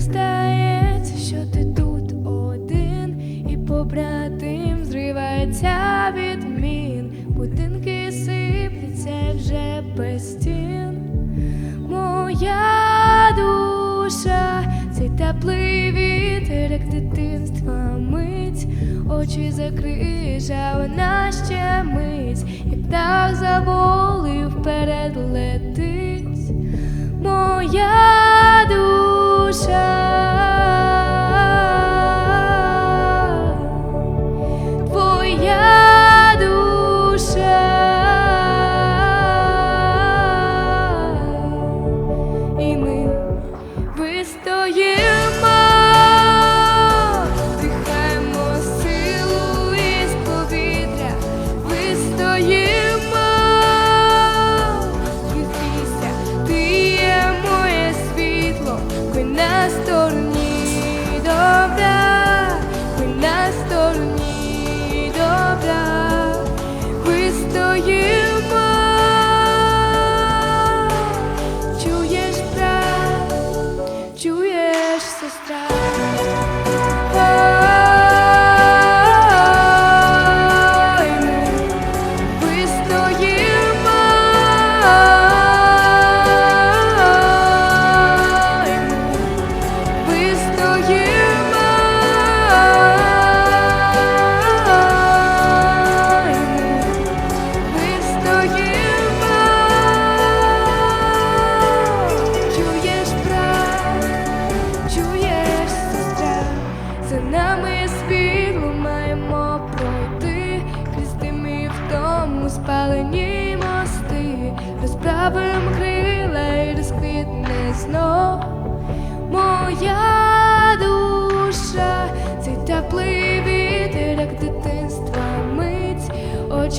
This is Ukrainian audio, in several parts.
здається, що ти тут один, і побратим зривається від мін будинки сипляться вже без стін. Моя душа, цей теплий вітер, як дитинства мить, очі закриєш, вона ще мить. you.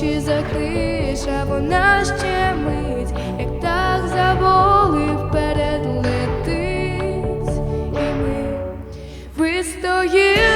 очі закриша, вона ще мить, як так заболи вперед летить, і ми вистоїмо.